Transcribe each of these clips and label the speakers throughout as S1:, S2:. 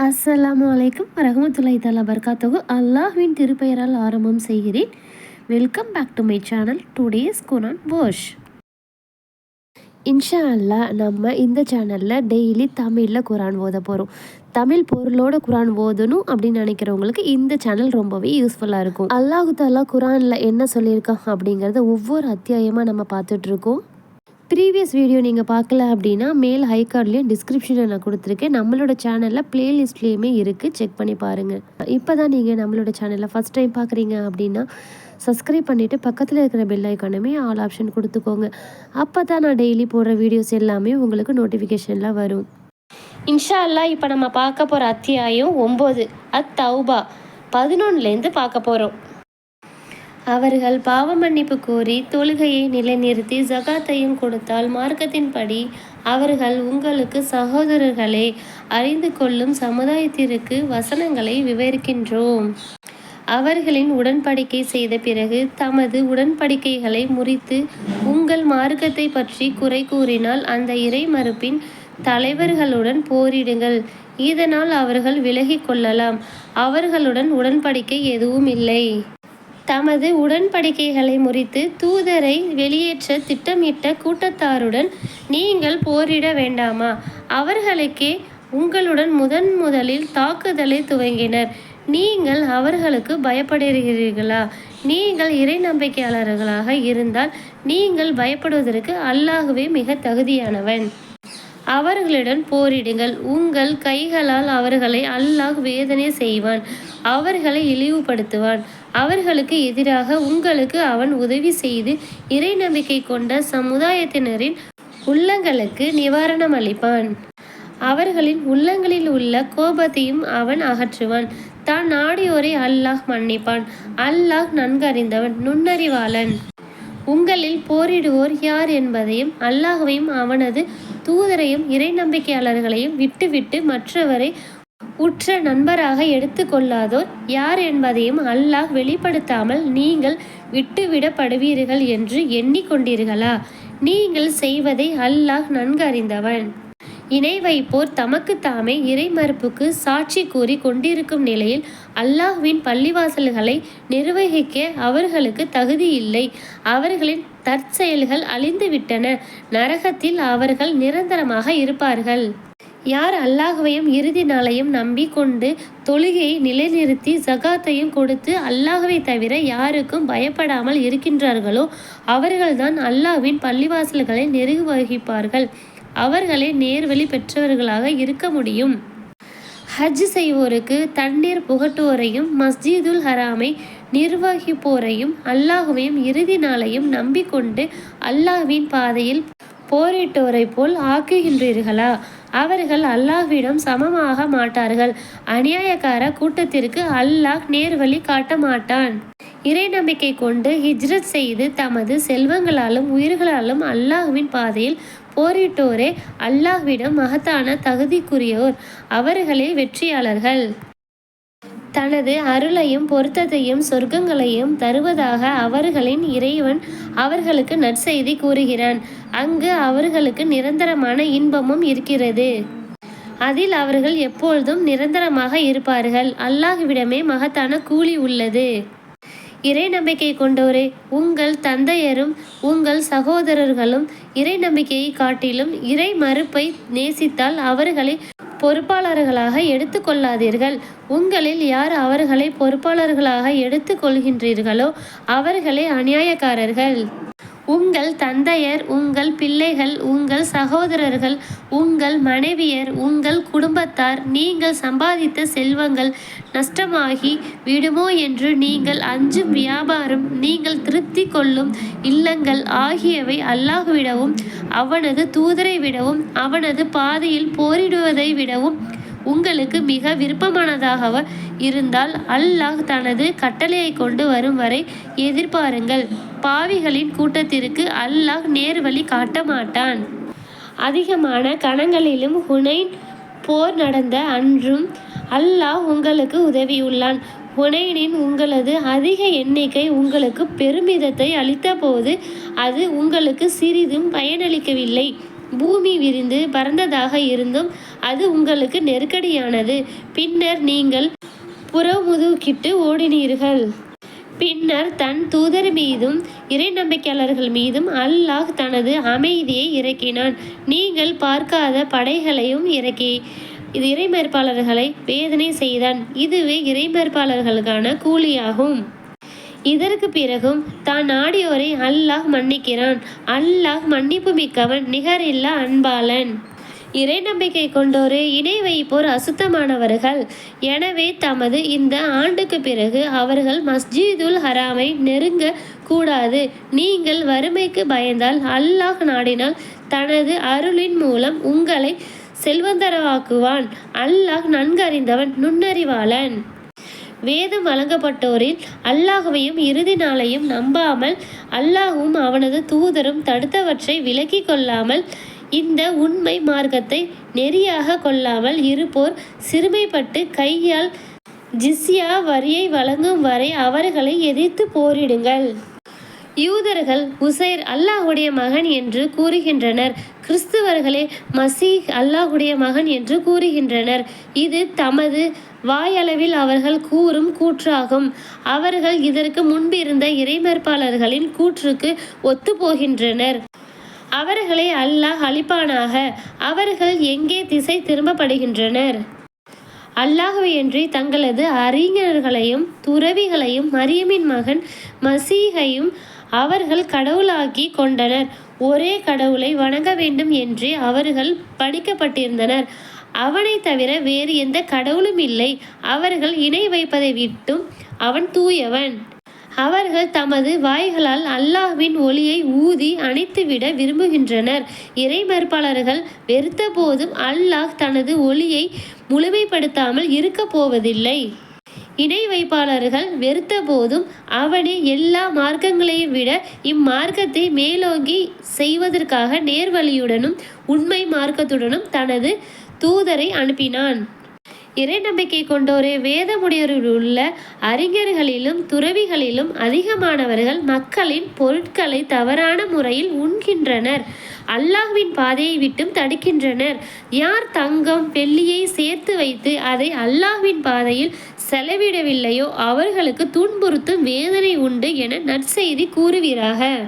S1: அஸ்ஸலாமு அலைக்கும் வரஹமத்துல்லாஹி தலா பர்காத்தகு அல்லாஹ்வின் திருப்பெயரால் ஆரம்பம் செய்கிறேன். Welcome back to my channel today's Quran wash இன்ஷா அல்லா நம்ம இந்த சேனலில் டெய்லி தமிழில் குரான் ஓத போகிறோம் தமிழ் பொருளோட குரான் ஓதணும் அப்படின்னு நினைக்கிறவங்களுக்கு இந்த சேனல் ரொம்பவே யூஸ்ஃபுல்லாக இருக்கும். அல்லாஹு தாலா குரானில் என்ன சொல்லியிருக்கான் அப்படிங்கிறத ஒவ்வொரு அத்தியாயமாக நம்ம பார்த்துட்ருக்கோம் ப்ரீவியஸ் வீடியோ நீங்கள் பார்க்கல அப்படின்னா மேல் ஹை கார்ட்லேயும் டிஸ்கிரிப்ஷனில் நான் கொடுத்துருக்கேன். நம்மளோட சேனலில் ப்ளேலிஸ்ட்லேயுமே இருக்குது செக் பண்ணி பாருங்கள் இப்போ தான் நீங்கள் நம்மளோட சேனலில் ஃபஸ்ட் டைம் பார்க்குறீங்க அப்படின்னா சப்ஸ்கிரைப் பண்ணிவிட்டு பக்கத்தில் இருக்கிற பெல் ஐக்கானுமே ஆல் ஆப்ஷன் கொடுத்துக்கோங்க. அப்போ தான் நான் டெய்லி போடுற வீடியோஸ் எல்லாமே உங்களுக்கு நோட்டிஃபிகேஷனில் வரும். இன்ஷா அல்லா இப்போ நம்ம பார்க்க போகிற அத்தியாயம் ஒம்பது. அத் தௌபா பதினொன்னுலேருந்து பார்க்க போகிறோம் அவர்கள் பாவ மன்னிப்பு கோரி தொழுகையை நிலைநிறுத்தி ஜகாத்தையும் கொடுத்தால் மார்க்கத்தின்படி அவர்கள் உங்களுக்கு சகோதரர்களே அறிந்து கொள்ளும் சமுதாயத்திற்கு வசனங்களை விவரிக்கின்றோம். அவர்களின் உடன்படிக்கை செய்த பிறகு தமது உடன்படிக்கைகளை முறித்து உங்கள் மார்க்கத்தை பற்றி குறை கூறினால் அந்த இறை மறுப்பின் தலைவர்களுடன் போரிடுங்கள். இதனால் அவர்கள் விலகிக் கொள்ளலாம். அவர்களுடன் உடன்படிக்கை எதுவும் இல்லை. தமது உடன்படிக்கைகளை முறித்து தூதரை வெளியேற்ற திட்டமிட்ட கூட்டத்தாருடன் நீங்கள் போரிட வேண்டாமா? அவர்களுக்கே உங்களுடன் முதன் முதலில் தாக்குதலை துவங்கினர். நீங்கள் அவர்களுக்கு பயப்படுகிறீர்களா? நீங்கள் இறை நம்பிக்கையாளர்களாக இருந்தால் நீங்கள் பயப்படுவதற்கு அல்லாகவே மிக தகுதியானவன். அவர்களுடன் போரிடுங்கள். உங்கள் கைகளால் அவர்களை அல்லாஹ் வேதனை செய்வான். அவர்களை இழிவுபடுத்துவான். அவர்களுக்கு எதிராக உங்களுக்கு அவன் உதவி செய்து இறை நம்பிக்கை கொண்ட சமுதாயத்தினரின் உள்ளங்களுக்கு நிவாரணம் அளிப்பான். அவர்களின் உள்ளங்களில் உள்ள கோபத்தையும் அவன் அகற்றுவான். தான் நாடியோரை அல்லாஹ் மன்னிப்பான். அல்லாஹ் நன்கறிந்தவன் நுண்ணறிவாளன். உங்களில் போரிடுவோர் யார் என்பதையும் அல்லாஹையும் அவனது தூதரையும் இறை நம்பிக்கையாளர்களையும் விட்டுவிட்டு மற்றவரை உற்ற நண்பராக எடுத்துக்கொள்ளாதோர் யார் என்பதையும் அல்லாஹ் வெளிப்படுத்தாமல் நீங்கள் விட்டுவிடப்படுவீர்கள் என்று எண்ணிக்கொண்டீர்களா? நீங்கள் செய்வதை அல்லாஹ் நன்கு அறிந்தவன் இணை வைப்போர் தமக்கு தாமே இறை மறுப்புக்கு சாட்சி கூறி கொண்டிருக்கும் நிலையில் அல்லாஹ்வின் பள்ளிவாசல்களை நிர்வகிக்க அவர்களுக்கு தகுதி இல்லை. அவர்களின் தற்செயல்கள் அழிந்துவிட்டன. நரகத்தில் அவர்கள் நிரந்தரமாக இருப்பார்கள். யார் அல்லாஹுவையும் இறுதி நாளையும் நம்பி கொண்டு தொழுகையை நிலைநிறுத்தி ஜகாத்தையும் கொடுத்து அல்லாஹுவை தவிர யாருக்கும் பயப்படாமல் இருக்கின்றார்களோ அவர்கள்தான் அல்லாஹ்வின் பள்ளிவாசல்களை நெருகு வகிப்பார்கள் அவர்களே நேர்வழி பெற்றவர்களாக இருக்க முடியும். ஹஜ் செய்வோருக்கு தண்ணீர் புகட்டுவோரையும் மஸ்ஜிதுல் ஹராமை நிர்வகிப்போரையும் அல்லாஹுவையும் இறுதி நாளையும் நம்பிக்கொண்டு அல்லாஹ்வின் பாதையில் போரிட்டோரை போல் ஆக்குகின்றீர்களா? அவர்கள் அல்லாஹ்விடம் சமமாக மாட்டார்கள். அநியாயக்கார கூட்டத்திற்கு அல்லாஹ் நேர்வழி காட்ட மாட்டான். இறை நம்பிக்கை கொண்டு ஹிஜ்ரத் செய்து தமது செல்வங்களாலும் உயிர்களாலும் அல்லாஹ்வின் பாதையில் போரிட்டோரே அல்லாஹ்விடம் மகத்தான தகுதிக்குரியோர் அவர்களே வெற்றியாளர்கள். தனது அருளையும் பொருத்தத்தையும் சொர்க்கங்களையும் தருவதாக அவர்களின் இறைவன் அவர்களுக்கு நற்செய்தி கூறுகிறான். அங்கு அவர்களுக்கு நிரந்தரமான இன்பமும் இருக்கிறது. அதில் அவர்கள் எப்பொழுதும் நிரந்தரமாக இருப்பார்கள். அல்லாஹ்விடமே மகத்தான கூலி உள்ளது. இறை நம்பிக்கை கொண்டோரே உங்கள் தந்தையரும் உங்கள் சகோதரர்களும் இறை நம்பிக்கையை காட்டிலும் இறை மறுப்பை நேசித்தால் அவர்களை பொறுப்பாளர்களாக எடுத்துக்கொள்ளாதீர்கள். உங்களில் யார் அவர்களை பொறுப்பாளர்களாக எடுத்துக்கொள்கின்றீர்களோ அவர்களே அநியாயக்காரர்கள். உங்கள் தந்தையர் உங்கள் பிள்ளைகள் உங்கள் சகோதரர்கள் உங்கள் மனைவியர் உங்கள் குடும்பத்தார் நீங்கள் சம்பாதித்த செல்வங்கள் நஷ்டமாகி விடுமோ என்று நீங்கள் அஞ்சும் வியாபாரம் நீங்கள் திருப்தி கொள்ளும் இல்லங்கள் ஆகியவை அல்லாஹுவிடவும் அவனது தூதரை விடவும் அவனது பாதையில் போரிடுவதை விடவும் உங்களுக்கு மிக விருப்பமானதாக இருந்தால் அல்லாஹ் தனது கட்டளையை கொண்டு வரும் வரை எதிர்பாருங்கள். பாவிகளின் கூட்டத்திற்கு அல்லாஹ் நேர்வழி காட்ட மாட்டான். அதிகமான கணங்களிலும் ஹுனைன் போர் நடந்த அன்றும் அல்லாஹ் உங்களுக்கு உதவியுள்ளான். ஹுனைனின் உங்களது அதிக எண்ணிக்கை உங்களுக்கு பெருமிதத்தை அளித்தபோது அது உங்களுக்கு சிறிதும் பயனளிக்கவில்லை. பூமி விரிந்து பறந்ததாக இருந்தும் அது உங்களுக்கு நெருக்கடியானது. பின்னர் நீங்கள் புறமுதுகிட்டு ஓடினீர்கள். பின்னர் தன் தூதர் மீதும் இறை நம்பிக்கையாளர்கள் மீதும் அல்லாஹ் தனது அமைதியை இறக்கினான். நீங்கள் பார்க்காத படைகளையும் இறக்கி இது இறைமறுப்பாளர்களை வேதனை செய்தான். இதுவே இறைமறுப்பாளர்களுக்கான கூலியாகும். இதற்கு பிறகும் தான் நாடியோரை அல்லாஹ் மன்னிக்கிறான். அல்லாஹ் மன்னிப்பு மிக்கவன் நிகரில்லா அன்பாளன். இறை நம்பிக்கை கொண்டோரே இணை வைப்போர் அசுத்தமானவர்கள். எனவே தமது இந்த ஆண்டுக்கு பிறகு அவர்கள் மஸ்ஜிதுல் ஹராமை நெருங்க கூடாது. நீங்கள் வறுமைக்கு பயந்தால் அல்லாஹ் நாடினால் தனது அருளின் மூலம் உங்களை செல்வந்தரவாக்குவான் அல்லாஹ் நன்கறிந்தவன் நுண்ணறிவாளன். வேதம் வழங்கப்பட்டோரில் அல்லாஹுவையும் இறுதி நாளையும் நம்பாமல் அல்லாஹும் அவனது தூதரும் தடுத்தவற்றை விலக்கி கொள்ளாமல் இந்த உண்மை மார்க்கத்தை நெறியாக கொள்ளாமல் இருப்போர் சிறுமைப்பட்டு கையால் ஜிஸ்யா வரியை வழங்கும் வரை அவர்களை எதிர்த்து போரிடுங்கள். யூதர்கள் உசைர் அல்லாஹுடைய மகன் என்று கூறுகின்றனர். கிறிஸ்துவர்களே மசீஹ் அல்லாஹுடைய மகன் என்று கூறுகின்றனர். இது தமது வாயளவில் அவர்கள் கூறும் கூற்றாகும். அவர்கள் இதற்கு முன்பிருந்த இறைமறுப்பாளர்களின் கூற்றுக்கு ஒத்துப்போகின்றனர். அவர்களை அல்லாஹ் அழிப்பானாக. அவர்கள் எங்கே திசை திரும்பப்படுகின்றனர்? அல்லாஹுவையன்றி தங்களது அறிஞர்களையும் துறவிகளையும் மரியமின் மகன் மசீகையும் அவர்கள் கடவுளாக்கி கொண்டனர். ஒரே கடவுளை வணங்க வேண்டும் என்றே அவர்கள் படிக்கப்பட்டிருந்தனர். அவனை தவிர வேறு எந்த கடவுளும் இல்லை. அவர்கள் இணை வைப்பதை விட்டும் அவன் தூயவன். அவர்கள் தமது வாய்களால் அல்லாஹ்வின் ஒளியை ஊதி அணைத்துவிட விரும்புகின்றனர். இறை மறுப்பாளர்கள் வெறுத்த போதும் அல்லாஹ் தனது ஒளியை முழுமைப்படுத்தாமல் இருக்கப் போவதில்லை. இணை வைப்பாளர்கள் வெறுத்த போதும் அவனே எல்லா மார்க்கங்களையும் விட இம்மார்க்கத்தை மேலோங்கி செய்வதற்காக நேர்வழியுடனும் உண்மை மார்க்கத்துடனும் தனது தூதரை அனுப்பினான். இறை நம்பிக்கை கொண்டோரே வேதமுடையோரில் உள்ள அறிஞர்களிலும் துறவிகளிலும் அதிகமானவர்கள் மக்களின் பொருட்களை தவறான முறையில் உண்கின்றனர். அல்லாஹ்வின் பாதையை விட்டும் தடுக்கின்றனர். யார் தங்கம் வெள்ளியை சேர்த்து வைத்து அதை அல்லாஹ்வின் பாதையில் செலவிடவில்லையோ அவர்களுக்கு துன்புறுத்தும் வேதனை உண்டு என நற்செய்தி கூறுவீராக.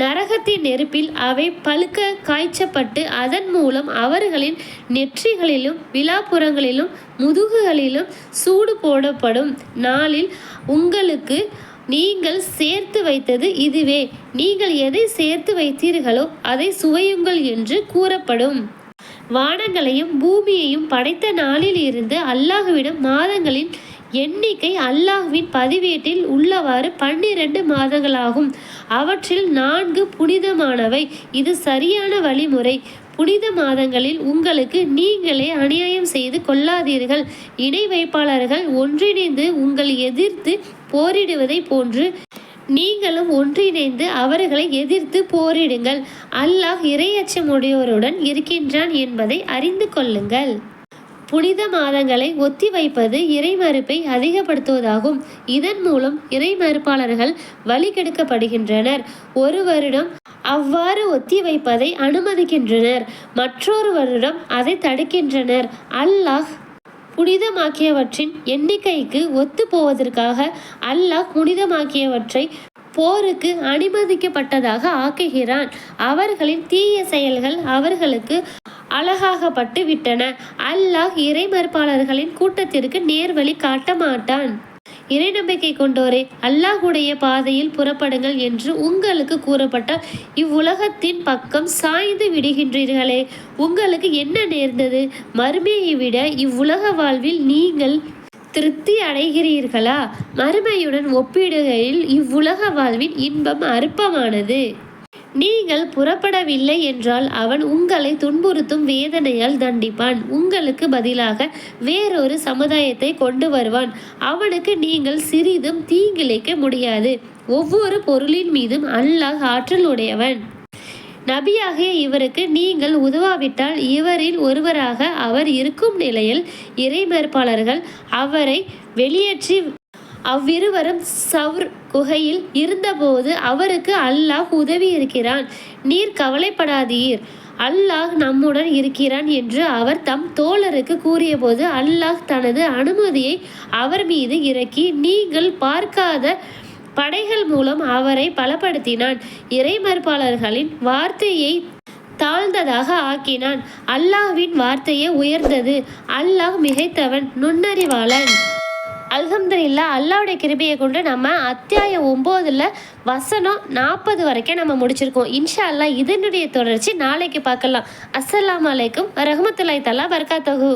S1: நரகத்தின் நெருப்பில் அவை பழுக்க காய்ச்சப்பட்டு அதன் மூலம் அவர்களின் நெற்றிகளிலும் விழாப்புறங்களிலும் முதுகுகளிலும் சூடு போடப்படும். நாளில் உங்களுக்கு நீங்கள் சேர்த்து வைத்தது இதுவே. நீங்கள் எதை சேர்த்து வைத்தீர்களோ அதை சுவையுங்கள் என்று கூறப்படும். வானங்களையும் பூமியையும் படைத்த நாளில் இருந்து அல்லாஹுவிடம் மாதங்களின் எண்ணிக்கை அல்லாஹ்வின் பதிவேட்டில் உள்ளவாறு பன்னிரண்டு மாதங்களாகும். அவற்றில் நான்கு புனிதமானவை. இது சரியான வழிமுறை. புனித மாதங்களில் உங்களுக்கு நீங்களே அநியாயம் செய்து கொள்ளாதீர்கள். இணை வைப்பாளர்கள் ஒன்றிணைந்து உங்கள் எதிர்த்து போரிடுவதை போன்று நீங்களும் ஒன்றிணைந்து அவர்களை எதிர்த்து போரிடுங்கள். அல்லாஹ் இரையச்சமுடையோருடன் இருக்கின்றான் என்பதை அறிந்து கொள்ளுங்கள். புனித மாதங்களை ஒத்திவைப்பது இறைமறுப்பை அதிகப்படுத்துவதாகும். இதன் மூலம் இறைமறுப்பாளர்கள் வழிகெடுக்கப்படுகின்றனர். ஒரு வருடம் அவ்வாறு ஒத்திவைப்பதை அனுமதிக்கின்றனர். மற்றொரு வருடம் அதை தடுக்கின்றனர். அல்லாஹ் புனிதமாக்கியவற்றின் எண்ணிக்கைக்கு ஒத்து போவதற்காக அல்லாஹ் புனிதமாக்கியவற்றை போருக்கு அனுமதிக்கப்பட்டதாக ஆக்குகிறான். அவர்களின் தீய செயல்கள் அவர்களுக்கு அழகாகப்பட்டு விட்டன. அல்லாஹ் இறைமறுப்பாளர்களின் கூட்டத்திற்கு நேர்வழி காட்ட மாட்டான். இறை நம்பிக்கை கொண்டோரே அல்லாஹுடைய பாதையில் புறப்படுங்கள் என்று உங்களுக்கு கூறப்பட்டால் இவ்வுலகத்தின் பக்கம் சாய்ந்து விடுகின்றீர்களே. உங்களுக்கு என்ன நேர்ந்தது? மறுமையை விட இவ்வுலக வாழ்வில் நீங்கள் திருப்தி அடைகிறீர்களா? மறுமையுடன் ஒப்பிடுகையில் இவ்வுலக வாழ்வின் இன்பம் அற்பமானது. நீங்கள் புறப்படவில்லை என்றால் அவன் உங்களை துன்புறுத்தும் வேதனையால் தண்டிப்பான். உங்களுக்கு பதிலாக வேறொரு சமுதாயத்தை கொண்டு வருவான். அவனுக்கு நீங்கள் சிறிதும் தீங்கிழைக்க முடியாது. ஒவ்வொரு பொருளின் மீதும் அல்லாஹ் ஆற்றல் உடையவன். நபியாகிய இவருக்கு நீங்கள் உதவாவிட்டால் இவரில் ஒருவராக அவர் இருக்கும் நிலையில் இறைமறுப்பாளர்கள் அவரை வெளியேற்றி அவ்விருவரும் சவுர் குகையில் இருந்தபோது அவருக்கு அல்லாஹ் உதவி இருக்கிறான். நீர் கவலைப்படாதீர். அல்லாஹ் நம்முடன் இருக்கிறான் என்று அவர் தம் தோழருக்கு கூறியபோது அல்லாஹ் தனது அனுமதியை அவர் மீது இறக்கி நீங்கள் பார்க்காத படைகள் மூலம் அவரை பலப்படுத்தினான். இறைமறுப்பாளர்களின் வார்த்தையை தாழ்ந்ததாக ஆக்கினான். அல்லாஹ்வின் வார்த்தையே உயர்ந்தது. அல்லாஹ் மிகைத்தவன் நுண்ணறிவாளன். அலமதுல்லா அல்லாவுடைய கிருபையை கொண்டு நம்ம அத்தியாயம் ஒம்போதில் வசனம் நாற்பது வரைக்கும் நம்ம முடிச்சிருக்கோம். இன்ஷா அல்லா இதனுடைய தொடர்ச்சி நாளைக்கு பார்க்கலாம். அஸ்லாம் அலைக்கும் ரஹமத்துல்லாய் தலா பர்காத்தஹு